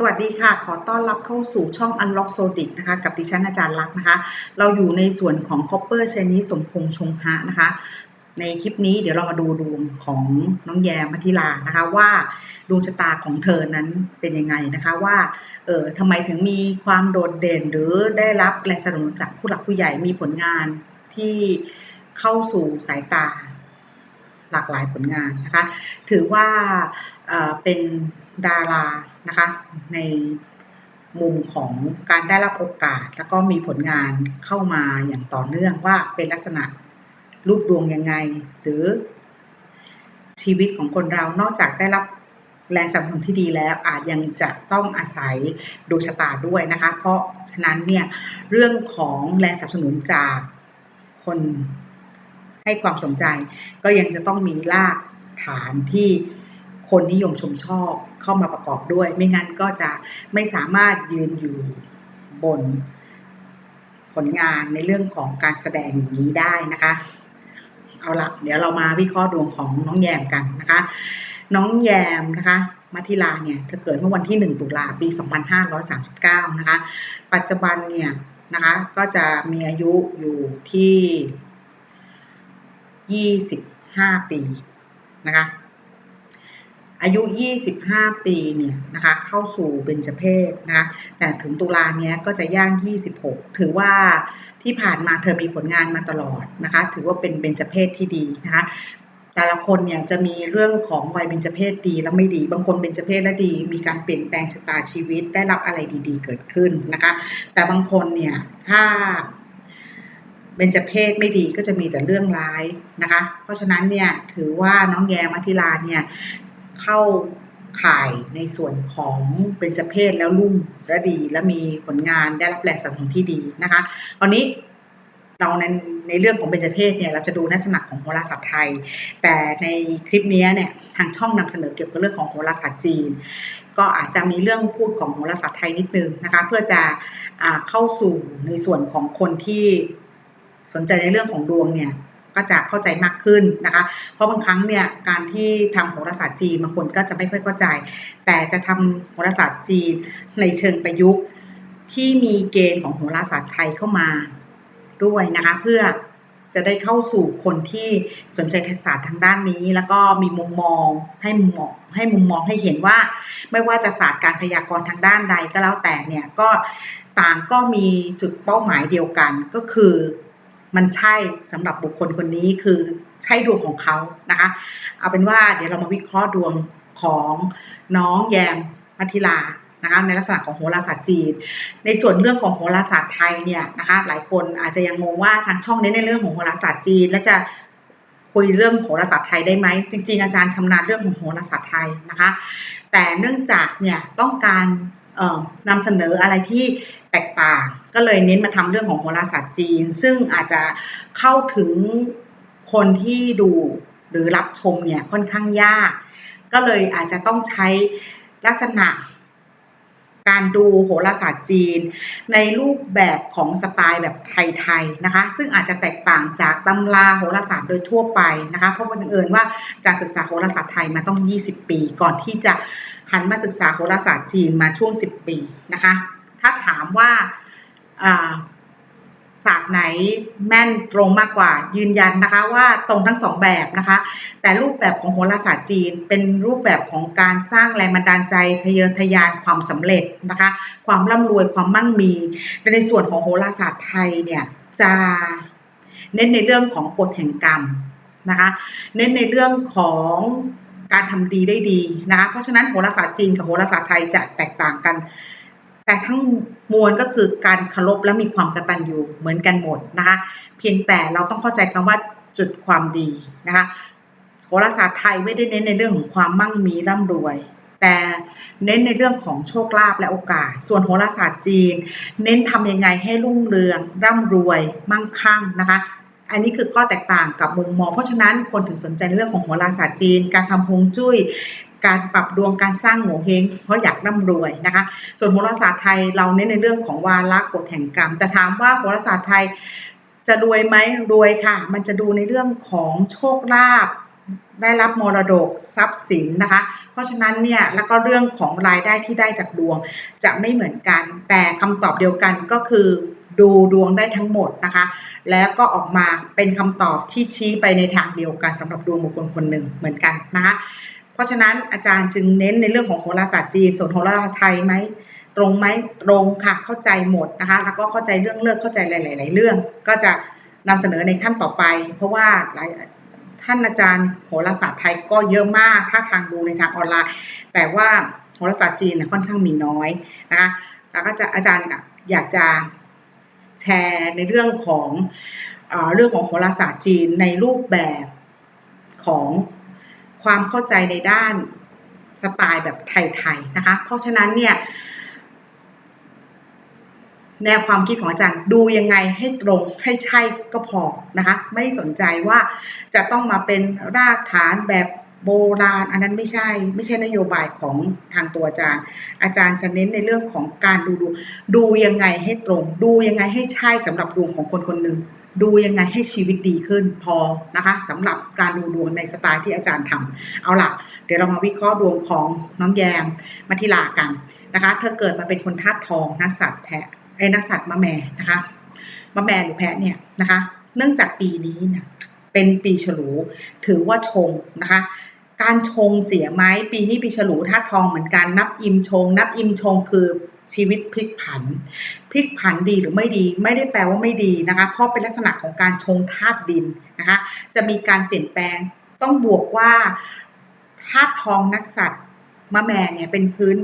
สวัสดีค่ะ ขอต้อนรับเข้าสู่ช่อง Unlock s o d i c นะคะ กับดิฉันอาจารย์ลักษณ์นะคะ เราอยู่ในส่วนของ Copper c h a n e s สมพงษ์ชงฮะนะคะ ในคลิปนี้เดี๋ยวเรามาดูดวงของน้องแยมพัทิลานะคะ ว่าดวงชะตาของเธอนั้นเป็นยังไงนะคะว่าเออทำไมถึงมีความโดดเด่นหรือได้รับแรงสนับสนุนจากผู้หลักผู้ใหญ่มีผลงานที่เข้าสู่สายตาหลากหลายผลงานนะคะ ถือว่าเเป็นดารา นะคะ ในมุมของการได้รับโอกาส แล้วก็มีผลงานเข้ามาอย่างต่อเนื่องว่าเป็นลักษณะรูปดวงยังไง หรือ ชีวิตของคนเรานอกจากได้รับแรงสนับสนุนที่ดีแล้วอาจยังจะต้องอาศัยดวงชะตาด้วยนะคะ เพราะฉะนั้นเนี่ยเรื่องของแรงสนับสนุนจากคนให้ความสนใจ ก็ยังจะต้องมีรากฐานที่คนนิยมชมชอบ เข้ามาประกอบด้วย ไม่งั้นก็จะไม่สามารถยืนอยู่บนผลงานในเรื่องของการแสดงอย่างนี้ได้นะคะ เอาละเดี๋ยวเรามาวิเคราะห์ดวงของน้องแยมกันนะคะ น้องแยมนะคะมัทิลาเนี่ยเธอเกิดเมื่อวันที่ 1 ตุลาปี 2539 นะคะ ปัจจุบันเนี่ยนะคะ ก็จะมีอายุอยู่ที่ 25 ปีนะคะ อายุ 25 ปีเนี่ยนะคะเข้าสู่เบญจเพศนะคะแต่ถึงตุลาเนี้ยก็จะย่าง 26 ถือว่าที่ผ่านมาเธอมีผลงานมาตลอดนะคะถือว่าเป็นเบญจเพศที่ดีนะคะแต่ละคนเนี่ยจะมีเรื่องของวัยเบญจเพศดีและไม่ดี บางคนเบญจเพศและดี มีการเปลี่ยนแปลงชะตาชีวิตได้รับอะไรดีๆ เกิดขึ้นนะคะ แต่บางคนเนี่ยถ้าเบญจเพศไม่ดีก็จะมีแต่เรื่องร้ายนะคะ เพราะฉะนั้นเนี่ยถือว่าน้องแยมมัทิลาเนี่ย เข้าข่ายในส่วนของเบญจเพศแล้วรุ่งและดี และมีผลงานได้รับแรงสนับสนุนที่ดีนะคะตอนนี้เราในในเรื่องของเบญจเพศเนี่ยเราจะดูลักษณะของโหราศาสตร์ไทย แต่ในคลิปนี้เนี่ยทางช่องนำเสนอเกี่ยวกับเรื่องของโหราศาสตร์จีน ก็อาจจะมีเรื่องพูดของโหราศาสตร์ไทยนิดนึงนะคะเพื่อจะเข้าสู่ในส่วนของคนที่สนใจในเรื่องของดวงเนี่ย ก็จะเข้าใจมากขึ้นนะคะ เพราะบางครั้งเนี่ยการที่ทำโหราศาสตร์จีนบางคนก็จะไม่ค่อยเข้าใจ แต่จะทำโหราศาสตร์จีนในเชิงประยุกต์ ที่มีเกณฑ์ของโหราศาสตร์ไทยเข้ามาด้วยนะคะ เพื่อจะได้เข้าสู่คนที่สนใจศาสตร์ทางด้านนี้ แล้วก็มีมุมมองให้มุมมองให้มุมมองให้เห็นว่า ไม่ว่าจะศาสตร์การพยากรณ์ทางด้านใดก็แล้วแต่เนี่ยก็ต่างก็มีจุดเป้าหมายเดียวกันก็คือ มันใช่สำหรับบุคคลคนนี้คือใช่ดวงของเขานะคะ เอาเป็นว่าเดี๋ยวเรามาวิเคราะห์ดวงของน้องแยมพัทิลานะคะในลักษณะของโหราศาสตร์จีน ในส่วนเรื่องของโหราศาสตร์ไทยเนี่ยนะคะหลายคนอาจจะยังงงว่าทางช่องเน้นในเรื่องของโหราศาสตร์จีน และจะคุยเรื่องโหราศาสตร์ไทยได้ไหมจริง ๆ อาจารย์ชำนาญเรื่องของโหราศาสตร์ไทยนะคะ แต่เนื่องจากเนี่ยต้องการ นำเสนออะไรที่แตกต่าง ก็เลยเน้นมาทำเรื่องของโหราศาสตร์จีน ซึ่งอาจจะเข้าถึงคนที่ดูหรือรับชมเนี่ยค่อนข้างยาก ก็เลยอาจจะต้องใช้ลักษณะการดูโหราศาสตร์จีน ในรูปแบบของสไตล์แบบไทยๆนะคะ ซึ่งอาจจะแตกต่างจากตำราโหราศาสตร์โดยทั่วไปนะคะ เพราะบังเอิญว่าจากศึกษาโหราศาสตร์ไทยมาต้อง 20 ปีก่อนที่จะ หันมาศึกษาโหราศาสตร์จีนมาช่วง 10 ปีนะคะ ถ้าถามว่าศาสตร์ไหนแม่นตรงมากกว่ายืนยันนะคะว่าตรงทั้งสองแบบนะคะ แต่รูปแบบของโหราศาสตร์จีน เป็นรูปแบบของการสร้างแรงบันดาลใจทะเยอทะยานความสำเร็จนะคะ ความร่ำรวยความมั่งมี แต่ในส่วนของโหราศาสตร์ไทยเนี่ยจะเน้นในเรื่องของกฎแห่งกรรมนะคะ เน้นในเรื่องของ การทำดีได้ดีนะเพราะฉะนั้นโหราศาสตร์จีนกับโหราศาสตร์ไทยจะแตกต่างกัน แต่ทั้งมวลก็คือการเคารพและมีความกตัญญูเหมือนกันหมดนะคะเพียงแต่เราต้องเข้าใจคำว่าจุดความดีนะคะโหราศาสตร์ไทยไม่ได้เน้นในเรื่องของความมั่งมีร่ำรวย แต่เน้นในเรื่องของโชคลาภและโอกาส ส่วนโหราศาสตร์จีน เน้นทำยังไงให้รุ่งเรืองร่ำรวย มั่งคั่งนะคะ อันนี้คือข้อแตกต่างกับมุมมอง เพราะฉะนั้นคนถึงสนใจในเรื่องของโหราศาสตร์จีน การทำฮวงจุ้ย การปรับดวงการสร้างโงเฮงเพราะอยากร่ำรวยนะคะ ส่วนโหราศาสตร์ไทยเราเน้นในเรื่องของวาระกฎแห่งกรรม แต่ถามว่าโหราศาสตร์ไทยจะรวยไหมรวยค่ะ มันจะดูในเรื่องของโชคลาภได้รับมรดกทรัพย์สินนะคะ เพราะฉะนั้นเนี่ยแล้วก็เรื่องของรายได้ที่ได้จากดวงจะไม่เหมือนกัน แต่คำตอบเดียวกันก็คือ ดูดวงได้ทั้งหมดนะคะ แล้วก็ออกมาเป็นคำตอบที่ชี้ไปในทางเดียวกันสำหรับดวงบุคคลคนหนึ่งเหมือนกันนะคะ เพราะฉะนั้นอาจารย์จึงเน้นในเรื่องของโหราศาสตร์จีนส่วนโหราศาสตร์ไทยไหมตรงไหมตรงค่ะเข้าใจหมดนะคะ แล้วก็เข้าใจเรื่องเลิกเข้าใจหลาย ๆ เรื่อง ก็จะนำเสนอในขั้นต่อไป เพราะว่าหลายท่านอาจารย์โหราศาสตร์ไทยก็เยอะมากถ้าทางดูในทางออนไลน์ แต่ว่าโหราศาสตร์จีนค่อนข้างมีน้อยนะคะแล้วก็จะอาจารย์อยากจะ แชร์ในเรื่องของเอเรื่องของโหราศาสตร์จีนในรูปแบบของความเข้าใจในด้านสไตล์แบบไทยๆนะคะ เพราะฉะนั้นเนี่ยแนวความคิดของอาจารย์ดูยังไงให้ตรงให้ใช่ก็พอนะคะ ไม่สนใจว่าจะต้องมาเป็นรากฐานแบบ โบราณ อันนั้นไม่ใช่ ไม่ใช่นโยบายของทางตัวอาจารย์ อาจารย์จะเน้นในเรื่องของการดูดูดูยังไงให้ตรง ดูยังไงให้ใช่สำหรับดวงของคนคนหนึ่งดูยังไงให้ชีวิตดีขึ้นพอนะคะสำหรับการดูดวงในสไตล์ที่อาจารย์ทำเอาล่ะ เดี๋ยวเรามาวิเคราะห์ดวงของน้องแยมมาทิลากันนะคะ เธอเกิดมาเป็นคนธาตุทองนักสัตว์แพะไอ้นักสัตว์มะแม่นะคะมะแม่หรือแพะเนี่ยนะคะ เนื่องจากปีนี้เนี่ยเป็นปีฉลูถือว่าชงนะคะ การชงเสียไหมปีนี้ปีฉลูธาตุทองเหมือนกันนับอิมชง นับอิมชงคือชีวิตพลิกผันพลิกผันดีหรือไม่ดี ไม่ได้แปลว่าไม่ดีนะคะ เพราะเป็นลักษณะของการชงธาตุดินนะคะ จะมีการเปลี่ยนแปลงต้องบวกว่าธาตุทองนักสัตว์มะแม่เนี่ยเป็นพื้น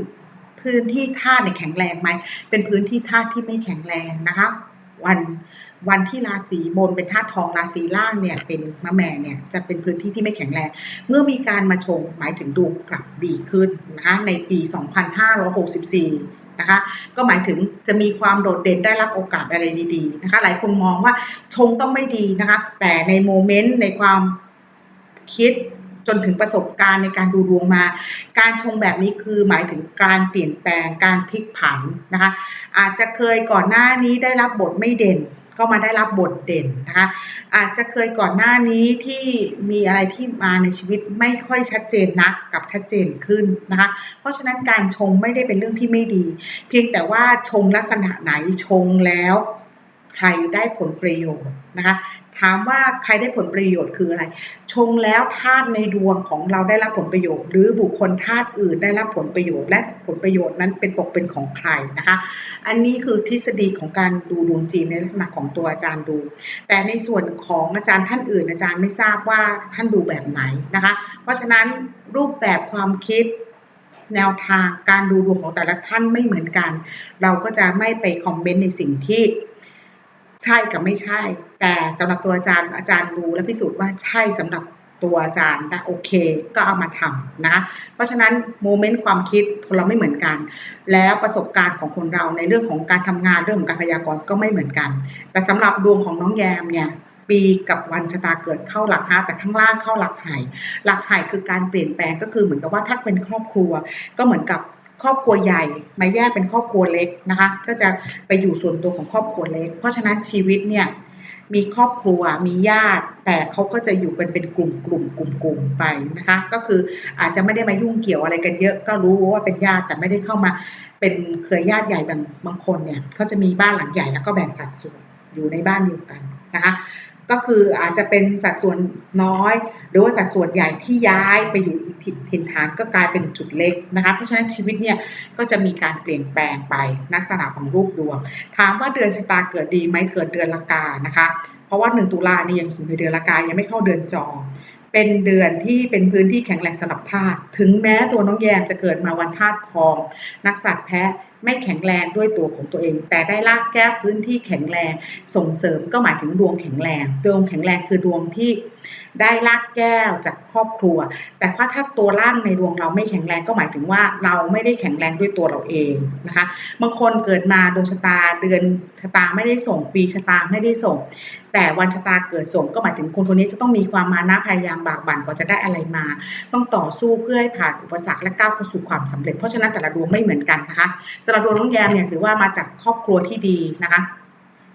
พื้นที่ธาตุเนี่ยแข็งแรงไหมเป็นพื้นที่ธาตุที่ไม่แข็งแรงนะคะ วัน วันที่ราศีบนเป็นธาตุทองราศีล่างเนี่ยเป็นมะแม่เนี่ยจะเป็นพื้นที่ที่ไม่แข็งแรง เมื่อมีการมาชงหมายถึงดวงกลับดีขึ้นนะคะในปี 2564นะคะก็หมายถึงจะมีความโดดเด่นได้รับโอกาสอะไรดีๆนะคะหลายคนมองว่าชงต้องไม่ดีนะคะแต่ในโมเมนต์ในความคิดจนถึงประสบการณ์ในการดูดวงมา การชงแบบนี้คือหมายถึงการเปลี่ยนแปลงการพลิกผันนะคะอาจจะเคยก่อนหน้านี้ได้รับบทไม่เด่น ก็มาได้รับบทเด่นนะคะ อาจจะเคยก่อนหน้านี้ที่มีอะไรที่มาในชีวิตไม่ค่อยชัดเจนนักกับชัดเจนขึ้นนะคะ เพราะฉะนั้นการชงไม่ได้เป็นเรื่องที่ไม่ดี เพียงแต่ว่าชงลักษณะไหนชงแล้ว ใครได้ผลประโยชน์นะคะ ถามว่าใครได้ผลประโยชน์คืออะไร ชงแล้วธาตุในดวงของเราได้รับผลประโยชน์ หรือบุคคลธาตุอื่นได้รับผลประโยชน์ และผลประโยชน์นั้นเป็นตกเป็นของใครนะคะ อันนี้คือทฤษฎีของการดูดวงจีนในลักษณะของตัวอาจารย์ดู แต่ในส่วนของอาจารย์ท่านอื่น อาจารย์ไม่ทราบว่าท่านดูแบบไหนนะคะ เพราะฉะนั้นรูปแบบความคิดแนวทางการดูดวงของแต่ละท่านไม่เหมือนกัน เราก็จะไม่ไปคอมเมนต์ในสิ่งที่ ใช่กับไม่ใช่ แต่สำหรับตัวอาจารย์อาจารย์รู้และพิสูจน์ว่าใช่สำหรับตัวอาจารย์นะโอเค ก็เอามาทำนะเพราะฉะนั้นโมเมนต์ความคิดคนเราไม่เหมือนกัน แล้วประสบการณ์ของคนเราในเรื่องของการทำงานเรื่องของการพยากรณ์ก็ไม่เหมือนกัน แต่สำหรับดวงของน้องแยมเนี่ยปีกับวันชะตาเกิดเข้าหลักห้าแต่ข้างล่างเข้าหลักไห่หลักไห่คือการเปลี่ยนแปลงก็คือเหมือนกับว่าถ้าเป็นครอบครัว ก็เหมือนกับ ครอบครัวใหญ่มาแยกเป็นครอบครัวเล็กนะคะ ก็จะไปอยู่ส่วนตัวของครอบครัวเล็ก เพราะฉะนั้นชีวิตเนี่ยมีครอบครัวมีญาติ แต่เขาก็จะอยู่เป็นเป็นกลุ่มกลุ่มกลุ่มกลุ่มไปนะคะ ก็คืออาจจะไม่ได้มายุ่งเกี่ยวอะไรกันเยอะ ก็รู้ว่าเป็นญาติแต่ไม่ได้เข้ามาเป็นเครือญาติใหญ่บางบางคนเนี่ยเขาจะมีบ้านหลังใหญ่แล้วก็แบ่งสัดส่วนอยู่ในบ้านเดียวกันนะคะ ก็คืออาจจะเป็นสัดส่วนน้อย หรือว่าสัดส่วนใหญ่ที่ย้ายไปอยู่อีกถิ่นฐานก็กลายเป็นจุดเล็กนะคะเพราะฉะนั้นชีวิตเนี่ยก็จะมีการเปลี่ยนแปลงไปลักษณะของรูปดวง ถามว่าเดือนชะตาเกิดดีไหมเกิดเดือนละกานะคะ เพราะว่าหนึ่งตุลานี่ยังอยู่ในเดือนละกายังไม่เข้าเดือนจองเป็นเดือนที่เป็นพื้นที่แข็งแรงสำหรับธาตุถึงแม้ตัวน้องแยมจะเกิดมาวันธาตุทอง นักสัตว์แพ้ ไม่แข็งแรงด้วยตัวของตัวเอง แต่ได้ลากแก้พื้นที่แข็งแรงส่งเสริมก็หมายถึงดวงแข็งแรงดวงแข็งแรงคือดวงที่ได้ลากแก้วจากครอบครัว แต่ว่าถ้าตัวร่างในดวงเราไม่แข็งแรงก็หมายถึงว่าเราไม่ได้แข็งแรงด้วยตัวเราเองนะคะบางคนเกิดมาดวงชะตาเดือนชะตาไม่ได้ส่งปีชะตาไม่ได้ส่ง แต่วันชะตาเกิดส่งก็หมายถึงคนคนนี้จะต้องมีความมานะพยายามบากบั่นกว่าจะได้อะไรมา ต้องต่อสู้เพื่อให้ผ่านอุปสรรคและก้าวเข้าสู่ความสำเร็จเพราะฉะนั้นแต่ละดวงไม่เหมือนกันนะคะสำหรับดวงน้องแยมเนี่ยถือว่ามาจากครอบครัวที่ดีนะคะ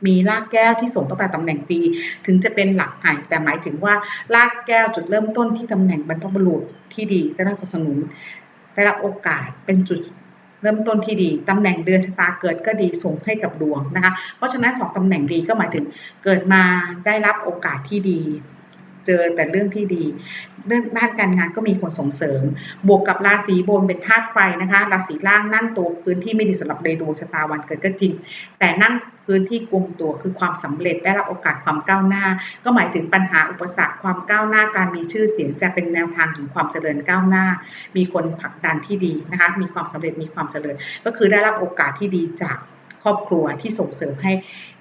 มีรากแก้วที่ส่งตั้งแต่ตำแหน่งปี ถึงจะเป็นหลักไหแต่หมายถึงว่ารากแก้วจุดเริ่มต้นที่ตำแหน่งบรรพบุรุษที่ดีได้รับสนับสนุนได้รับโอกาสเป็นจุด เริ่มต้นที่ดีตำแหน่งเดือนชะตาเกิดก็ดีส่งให้กับดวงนะคะ เพราะฉะนั้นสองตำแหน่งดีก็หมายถึงเกิดมาได้รับโอกาสที่ดี เจอแต่เรื่องที่ดี เรื่องด้านการงานก็มีคนส่งเสริม บวกกับราศีบนเป็นธาตุไฟนะคะราศีล่างนั่งตัวพื้นที่ไม่ดีสำหรับในดวงชะตาวันเกิดก็จริง แต่นั่งพื้นที่กลุ่มตัวคือความสำเร็จได้รับโอกาสความก้าวหน้า ก็หมายถึงปัญหาอุปสรรคความก้าวหน้าการมีชื่อเสียงจะเป็นแนวทางถึงความเจริญก้าวหน้า มีคนผลักดันที่ดีนะคะมีความสำเร็จมีความเจริญ ก็คือได้รับโอกาสที่ดีจากครอบครัวที่ส่งเสริมให้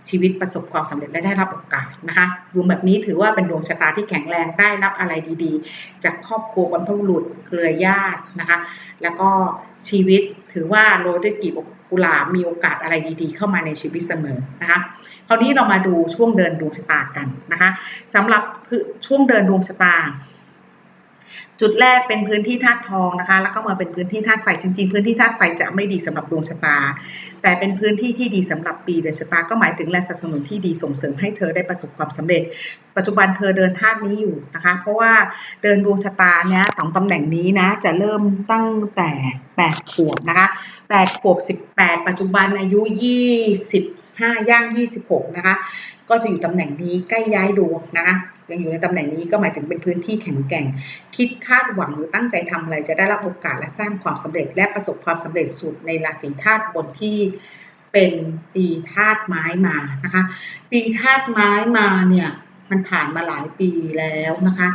ชีวิตประสบความสำเร็จและได้รับโอกาสนะคะดวงแบบนี้ถือว่าเป็นดวงชะตาที่แข็งแรงได้รับอะไรดีๆ จากครอบครัวบรรพบุรุษเครือญาตินะคะ แล้วก็ชีวิตถือว่าโรยด้วยกีบกุหลาบมีโอกาสอะไรดี ๆ เข้ามาในชีวิตเสมอนะคะคราวนี้เรามาดูช่วงเดินดวงชะตากันนะคะสำหรับช่วงเดินดวงชะตา จุดแรกเป็นพื้นที่ธาตุทองนะคะ แล้วก็มาเป็นพื้นที่ธาตุไฟจริงๆ พื้นที่ธาตุไฟจะไม่ดีสำหรับดวงชะตา แต่เป็นพื้นที่ที่ดีสำหรับปีเดือนชะตาก็หมายถึงแรงสนับสนุนที่ดีส่งเสริมให้เธอได้ประสบความสำเร็จ ปัจจุบันเธอเดินธาตุนี้อยู่นะคะ เพราะว่าเดินดวงชะตาเนี้ยสองตำแหน่งนี้นะจะเริ่มตั้งแต่8ขวบนะคะ8ขวบ18 ปัจจุบันอายุ 25 ย่าง 26 นะคะ ก็จะอยู่ตำแหน่งนี้ใกล้ย้ายดวงนะคะ ยังอยู่ในตำแหน่งนี้ก็หมายถึงเป็นพื้นที่แข็งแกร่ง คิดคาดหวังหรือตั้งใจทำอะไร จะได้รับโอกาสและสร้างความสำเร็จและประสบความสำเร็จสุดในราศีธาตุบนที่เป็นปีธาตุไม้มานะคะ ปีธาตุไม้มาเนี่ยมันผ่านมาหลายปีแล้วนะคะ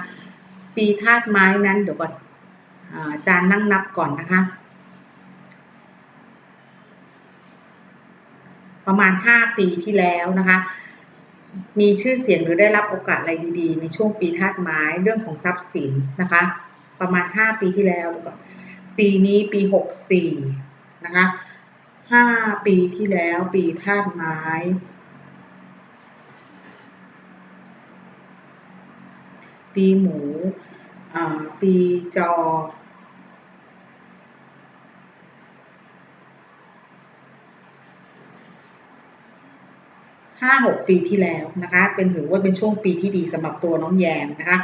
ปีธาตุไม้นั้นเดี๋ยวก่อนอาจารย์นั่งนับก่อนนะคะ ประมาณ 5 ปีที่แล้วนะคะ มีชื่อเสียงหรือได้รับโอกาสอะไรดีๆ ในช่วงปีธาตุไม้เรื่องของทรัพย์สินนะคะ ประมาณ 5 ปีที่แล้วแล้วก็ปีนี้ปี 64 นะคะ 5 ปีที่แล้วปีธาตุไม้ปีหมูปีจอ ห้าหกปีที่แล้วนะคะ เป็นถือว่าเป็นช่วงปีที่ดีสำหรับตัวน้องแยมนะคะ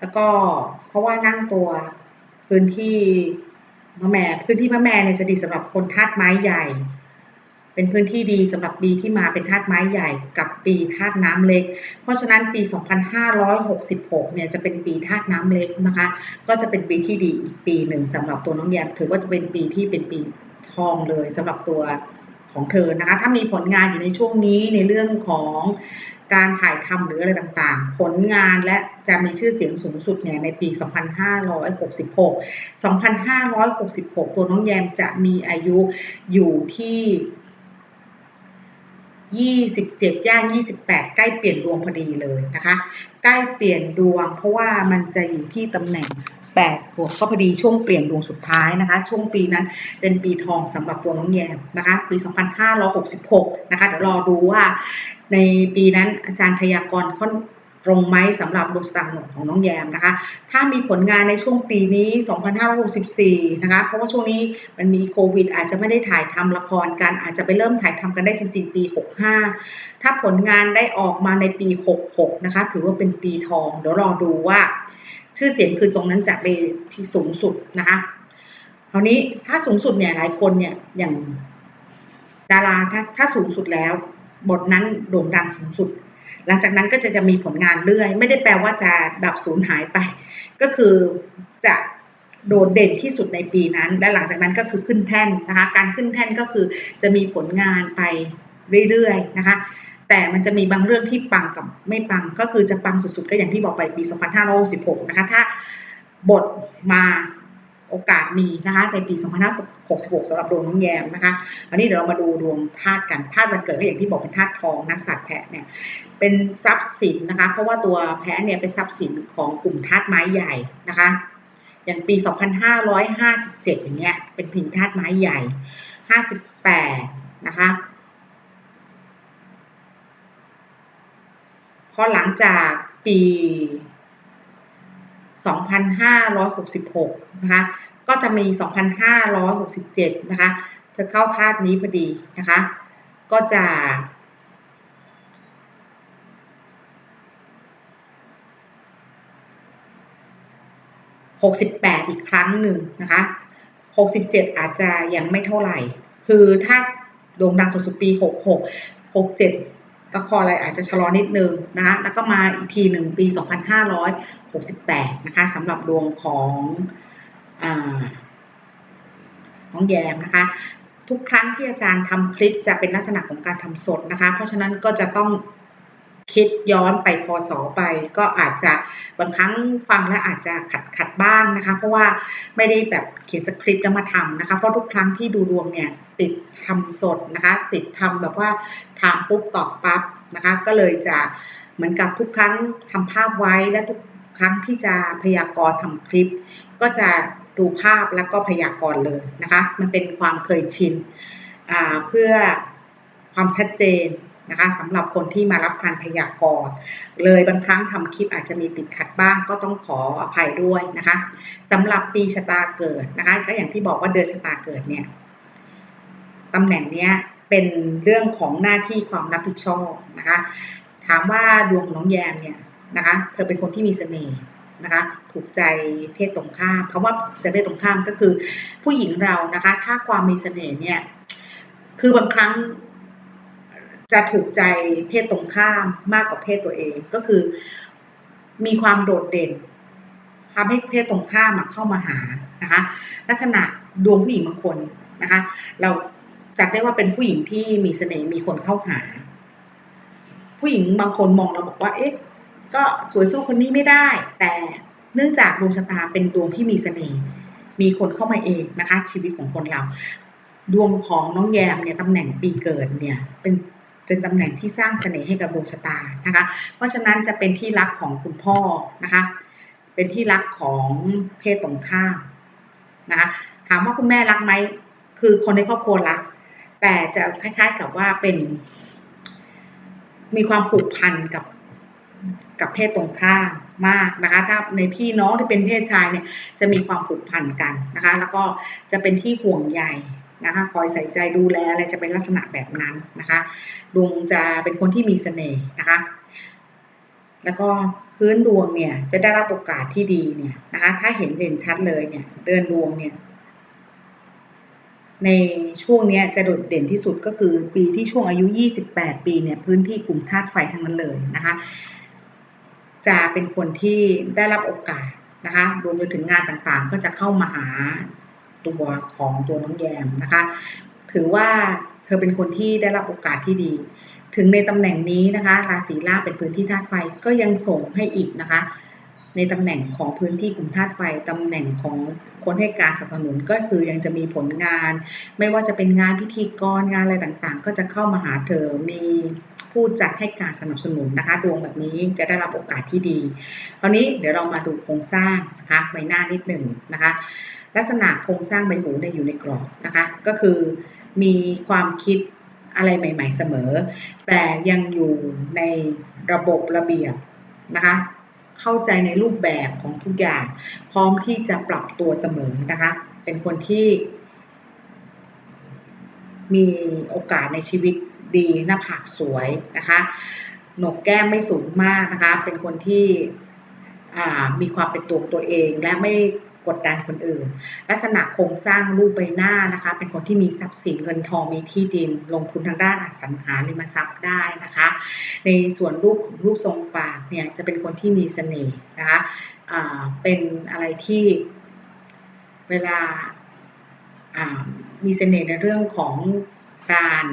แล้วก็เพราะว่านั่งตัวพื้นที่มะแม่พื้นที่มะแม่เนี่ยจะดีสำหรับคนธาตุไม้ใหญ่ เป็นพื้นที่ดีสำหรับปีที่มาเป็นธาตุไม้ใหญ่กับปีธาตุน้ำเล็ก เพราะฉะนั้นปี 2566 เนี่ยจะเป็นปีธาตุน้ำเล็กนะคะ ก็จะเป็นปีที่ดีอีกปีหนึ่งสำหรับตัวน้องแยมถือว่าจะเป็นปีที่เป็นปีทองเลยสำหรับตัว ของเธอนะคะ ถ้ามีผลงานอยู่ในช่วงนี้ในเรื่องของการถ่ายทำหรืออะไรต่างๆ ผลงานและจะมีชื่อเสียงสูงสุดเนี่ยในปี 2566 2566 ตัวน้องแยมจะมีอายุอยู่ที่ 27 ย่าง 28 ใกล้เปลี่ยนดวงพอดีเลยนะคะ ใกล้เปลี่ยนดวงเพราะว่ามันจะอยู่ที่ตำแหน่ง 8บวกก็พอดีช่วงเปลี่ยนดวงสุดท้ายนะคะ ช่วงปีนั้นเป็นปีทองสำหรับตัวน้องแยมนะคะ ปี 2566 นะคะเดี๋ยวรอดูว่า ในปีนั้นอาจารย์พยากรณ์ค่อนตรงไหมสำหรับดวงสตางค์ของน้องแยมนะคะ ถ้ามีผลงานในช่วงปีนี้ 2564 นะคะ เพราะว่าช่วงนี้มันมีโควิด อาจจะไม่ได้ถ่ายทำละครกัน อาจจะไปเริ่มถ่ายทำกันได้จริง ๆ ปี 65 ถ้าผลงานได้ออกมาในปี 66 นะคะ ถือว่าเป็นปีทอง เดี๋ยวรอดูว่า ชื่อเสียงคือตรงนั้นจะไปที่สูงสุดนะคะคราวนี้ถ้าสูงสุดเนี่ยหลายคนเนี่ยอย่างดาราถ้าถ้าสูงสุดแล้ว บทนั้นโด่งดังสูงสุด หลังจากนั้นก็จะจะมีผลงานเรื่อย ไม่ได้แปลว่าจะดับสูญหายไป ก็คือจะโดดเด่นที่สุดในปีนั้น และหลังจากนั้นก็คือขึ้นแท่นนะคะ การขึ้นแท่นก็คือจะมีผลงานไปเรื่อยๆนะคะ แต่มันจะมีบางเรื่องที่ปังกับไม่ปังก็คือจะปังสุดๆ ก็อย่างที่บอกไปปี 2566 นะคะ ถ้าบทมาโอกาสมีนะคะในปี 2566สำหรับดวงน้องแยมนะคะอันนี้เดี๋ยวเรามาดูดวงธาตุกันธาตุวันเกิดก็อย่างที่บอกเป็นธาตุทองนักสัตว์แพะเนี่ยเป็นทรัพย์สินนะคะ เพราะว่าตัวแพะเนี่ยเป็นทรัพย์สินของกลุ่มธาตุไม้ใหญ่นะคะ อย่างปี 2557 อย่างเงี้ยเป็นพินธาตุไม้ใหญ่ 58 นะคะ พอหลังจากปี 2566 นะคะ ก็จะมี 2567 นะคะ เธอเข้าธาตุนี้พอดีนะคะ ก็จะหกสิบแปดอีกครั้งหนึ่งนะคะหกสิบเจ็ดอาจจะยังไม่เท่าไหร่ คือถ้าโด่งดังสุดๆปีหกห ก็คออะไรอาจจะชะลอนิดนึงนะคะแล้วก็มาอีกทีหนึ่งปีสองพันห้าร้อยหกสิบแปดนะคะสำหรับดวงของอน้องแยมนะคะ ทุกครั้งที่อาจารย์ทำคลิปจะเป็นลักษณะของการทำสดนะคะ เพราะฉะนั้นก็จะต้อง คิดย้อนไปพศไป ก็อาจจะบางครั้งฟังแล้วอาจจะขัดขัดบ้างนะคะ เพราะว่าไม่ได้แบบเขียนสคริปต์แล้วมาทำนะคะ เพราะทุกครั้งที่ดูดวงเนี่ยติดทำสดนะคะ ติดทำแบบว่าทำปุ๊บตอบปั๊บนะคะ ก็เลยจะเหมือนกับทุกครั้งทำภาพไว้และทุกครั้งที่จะพยากรณ์ทำคลิป ก็จะดูภาพแล้วก็พยากรณ์เลยนะคะ มันเป็นความเคยชินเพื่อความชัดเจน นะคะสำหรับคนที่มารับการพยากรณ์เลยบางครั้งทำคลิปอาจจะมีติดขัดบ้างก็ต้องขออภัยด้วยนะคะสำหรับปีชะตาเกิดนะคะก็อย่างที่บอกว่าเดือนชะตาเกิดเนี่ยตำแหน่งเนี้ยเป็นเรื่องของหน้าที่ความรับผิดชอบนะคะ ถามว่าดวงน้องแยมเนี่ยนะคะ เธอเป็นคนที่มีเสน่ห์นะคะ ถูกใจเพศตรงข้ามเพราะว่าจะเพศตรงข้ามก็คือ ผู้หญิงเรานะคะ ถ้าความมีเสน่ห์เนี่ย คือบางครั้ง จะถูกใจเพศตรงข้ามมากกว่าเพศตัวเอง ก็คือ มีความโดดเด่นทำให้เพศตรงข้ามเข้ามาหานะคะ ลักษณะดวงผู้หญิงบางคนนะคะ เราจัดได้ว่าเป็นผู้หญิงที่มีเสน่ห์มีคนเข้าหา ผู้หญิงบางคนมองเราบอกว่า เอ๊ะ ก็สวยสู้คนนี้ไม่ได้ แต่เนื่องจากดวงชะตาเป็นดวงที่มีเสน่ห์มีคนเข้ามาเองนะคะ ชีวิตของคนเรา ดวงของน้องแยมเนี่ยตำแหน่งปีเกิดเนี่ย เป็น เป็นตำแหน่งที่สร้างเสน่ห์ให้กับดวงชะตานะคะ เพราะฉะนั้นจะเป็นที่รักของคุณพ่อนะคะ เป็นที่รักของเพศตรงข้ามนะคะ ถามว่าคุณแม่รักไหมคือคนในครอบครัวรัก แต่จะคล้ายๆกับว่าเป็น มีความผูกพันกับกับเพศตรงข้ามมากนะคะ ถ้าในพี่น้องที่เป็นเพศชายเนี่ยจะมีความผูกพันกันนะคะ แล้วก็จะเป็นที่ห่วงใย นะคะคอยใส่ใจดูแลอะไรจะเป็นลักษณะแบบนั้นนะคะดวงจะเป็นคนที่มีเสน่ห์นะคะแล้วก็พื้นดวงเนี่ยจะได้รับโอกาสที่ดีเนี่ยนะคะถ้าเห็นเด่นชัดเลยเนี่ยเดินดวงเนี่ยในช่วงนี้จะโดดเด่นที่สุดก็คือปีที่ช่วงอายุ 28 ปีเนี่ยพื้นที่กลุ่มธาตุไฟทั้งนั้นเลยนะคะจะเป็นคนที่ได้รับโอกาสนะคะรวมไปถึงงานต่างๆ ก็จะเข้ามาหา ตัวของตัวน้องแยมนะคะ ถือว่าเธอเป็นคนที่ได้รับโอกาสที่ดี ถึงในตำแหน่งนี้นะคะ ราศีล่าเป็นพื้นที่ธาตุไฟก็ยังส่งให้อีกนะคะ ในตำแหน่งของพื้นที่กลุ่มธาตุไฟตำแหน่งของคนให้การสนับสนุนก็คือยังจะมีผลงาน ไม่ว่าจะเป็นงานพิธีกรงานอะไรต่างๆ ก็จะเข้ามาหาเธอมีผู้จัดให้การสนับสนุนนะคะ ดวงแบบนี้จะได้รับโอกาสที่ดี คราวนี้เดี๋ยวเรามาดูโครงสร้างนะคะใบหน้านิดหนึ่งนะคะ ลักษณะโครงสร้างใบหูเนี่ยอยู่ในกรอบนะคะ ก็คือมีความคิดอะไรใหม่ ๆเสมอ แต่ยังอยู่ในระบบระเบียบนะคะ เข้าใจในรูปแบบของทุกอย่าง พร้อมที่จะปรับตัวเสมอนะคะ เป็นคนที่ มีโอกาสในชีวิตดีหน้าผากสวยนะคะหนกแก้มไม่สูงมากนะคะ เป็นคนที่มีความเป็นตัวตัวเองและไม่ กดดันคนอื่น ลักษณะโครงสร้างรูปใบหน้านะคะ เป็นคนที่มีทรัพย์สินเงินทองมีที่ดิน ลงทุนทางด้านอสังหาริมทรัพย์ได้นะคะ ในส่วนรูปรูปทรงปากเนี่ยจะเป็นคนที่มีเสน่ห์นะคะเป็นอะไรที่เวลามีเสน่ห์ในเรื่องของการ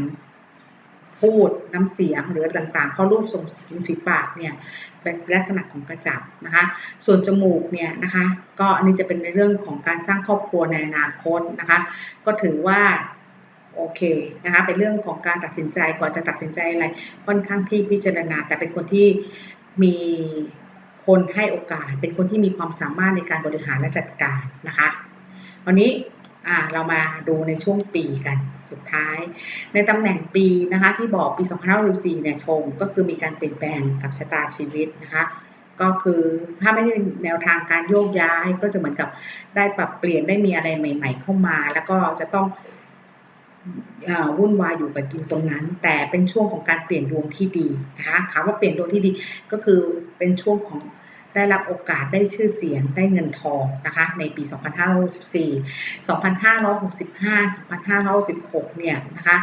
พูดน้ำเสียงหรือต่างๆ เพราะรูปทรงฝีปากเนี่ยเป็นลักษณะของกระจับนะคะ ส่วนจมูกเนี่ยนะคะ ก็อันนี้จะเป็นในเรื่องของการสร้างครอบครัวในอนาคตนะคะ ก็ถือว่าโอเคนะคะ เป็นเรื่องของการตัดสินใจก่อนจะตัดสินใจอะไรค่อนข้างที่พิจารณา แต่เป็นคนที่มีคนให้โอกาส เป็นคนที่มีความสามารถในการบริหารและจัดการนะคะวันนี้ อ่าเรามาดูในช่วงปีกันสุดท้าย ในตำแหน่งปีนะคะที่บอกปี 2564เนี่ยชงก็คือมีการเปลี่ยนแปลงกับชะตาชีวิตนะคะก็คือถ้าไม่ได้แนวทางการโยกย้ายก็จะเหมือนกับได้ปรับเปลี่ยนได้มีอะไรใหม่ ๆ เข้ามา แล้วก็จะต้องวุ่นวายอยู่กับอยู่ตรงนั้น แต่เป็นช่วงของการเปลี่ยนดวงที่ดีนะคะถาว่าเปลี่ยนดวงที่ดีก็คือเป็นช่วงของ ได้รับโอกาสได้ชื่อเสียงได้เงินทองนะคะในปี 2564 2565 2566 เนี่ยนะคะ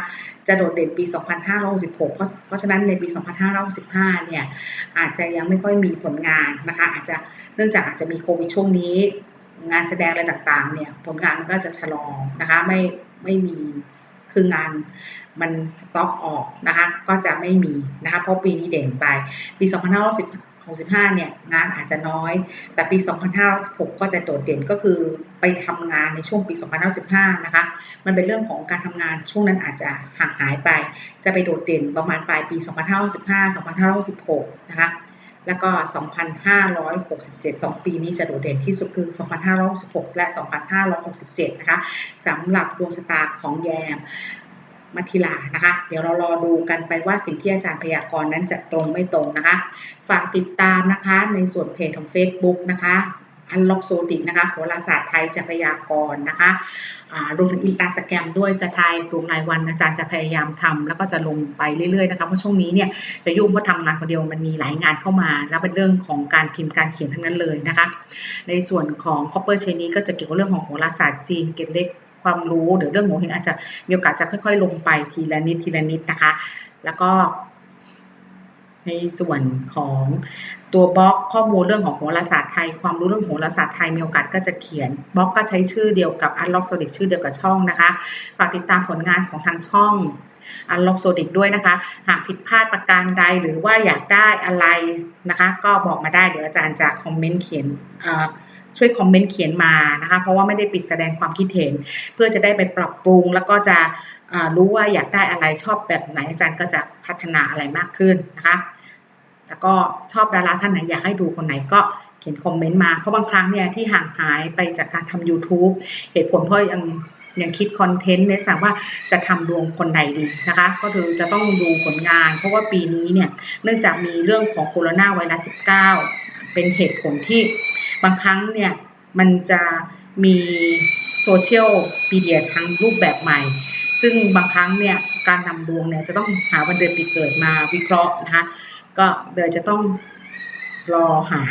จะโดดเด่นปี 2566 เพราะเพราะฉะนั้นในปี 2565 เนี่ยอาจจะยังไม่ค่อยมีผลงานนะคะอาจจะเนื่องจากอาจจะมีโควิดช่วงนี้ งานแสดงอะไรต่างๆ เนี่ยผลงานมันก็จะชะลอนะคะไม่ไม่มีคืองานมันสต็อกออกนะคะก็จะไม่มีนะคะเพราะปีนี้เด่นไปปี 256 2565เนี่ยงานอาจจะน้อย แต่ปี 2566ก็จะโดดเด่นก็คือไปทำงานในช่วงปี 2515 นะคะ มันเป็นเรื่องของการทำงานช่วงนั้นอาจจะห่างหายไป จะไปโดดเด่นประมาณปลายปี 2515 2516 นะคะ แล้วก็ 2567 2 ปีนี้จะโดดเด่นที่สุดคือ 2566 และ 2567 นะคะสำหรับดวงชะตาของแยม มัทิลานะคะ เดี๋ยวเรารอดูกันไปว่าสิ่งที่อาจารย์พยากรณ์นั้นจะตรงไม่ตรงนะคะ ฝากติดตามนะคะในส่วนเพจของ Facebook นะคะอันล็อกโซติกนะคะโหราศาสตร์ไทยจะพยากรณ์นะคะรวมถึงอินตาสแกรมด้วยจะทายดวงรายวันอาจารย์จะพยายามทำแล้วก็จะลงไปเรื่อยๆนะคะเพราะช่วงนี้เนี่ยจะยุ่งเพราะทำงานคนเดียวมันมีหลายงานเข้ามา แล้วเป็นเรื่องของการพิมพ์การเขียนทั้งนั้นเลยนะคะ ในส่วนของ Copper c h a i n นี้ก็จะเกี่ยวกับเรื่องของโหราศาสตร์จีนเก็บเล็ก ความรู้หรือเรื่องโงเฮงอาจจะมีโอกาสจะค่อย ๆ ลงไปทีละนิดทีละนิดนะคะ แล้วก็ ในส่วนของตัวบล็อกข้อมูลเรื่องของโหราศาสตร์ไทย ความรู้เรื่องโหราศาสตร์ไทยมีโอกาสก็จะเขียนบล็อกก็ใช้ชื่อเดียวกับอันล็อกโซดิกชื่อเดียวกับช่องนะคะฝากติดตามผลงานของทางช่องอันล็อกโซดิกด้วยนะคะ หากผิดพลาดประการใดหรือว่าอยากได้อะไรนะคะ ก็บอกมาได้เดี๋ยวอาจารย์จะคอมเมนต์เขียน ช่วยคอมเมนต์เขียนมานะคะ เพราะว่าไม่ได้ปิดแสดงความคิดเห็น เพื่อจะได้ไปปรับปรุง แล้วก็จะรู้ว่าอยากได้อะไรชอบแบบไหนอาจารย์ก็จะพัฒนาอะไรมากขึ้นนะคะ แล้วก็ชอบดาราท่านไหนอยากให้ดูคนไหนก็เขียนคอมเมนต์มา เพราะบางครั้งเนี่ยที่ห่างหายไปจากการทำ YouTube เหตุผลเพราะยังยังคิดคอนเทนต์ในสั่งว่าจะทำดวงคนใดดีนะคะ ก็คือจะต้องดูผลงาน เพราะว่าปีนี้เนี่ยเนื่องจากมีเรื่องของโคโรนาไวรัส19 เป็นเหตุผลที่ บางครั้งเนี่ยมันจะมีโซเชียลมีเดียทางรูปแบบใหม่ ซึ่งบางครั้งเนี่ยการนำดวงเนี่ยจะต้องหาวันเดือนปีเกิดมาวิเคราะห์นะคะก็เดี๋ยวจะต้องรอหา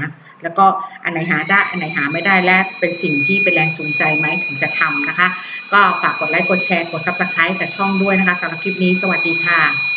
แล้วก็อันไหนหาได้อันไหนหาไม่ได้และเป็นสิ่งที่เป็นแรงจูงใจไหมถึงจะทำนะคะ ก็ฝากกดไลค์กดแชร์กดซับสไครต์กับช่องด้วยนะคะสำหรับคลิปนี้สวัสดีค่ะ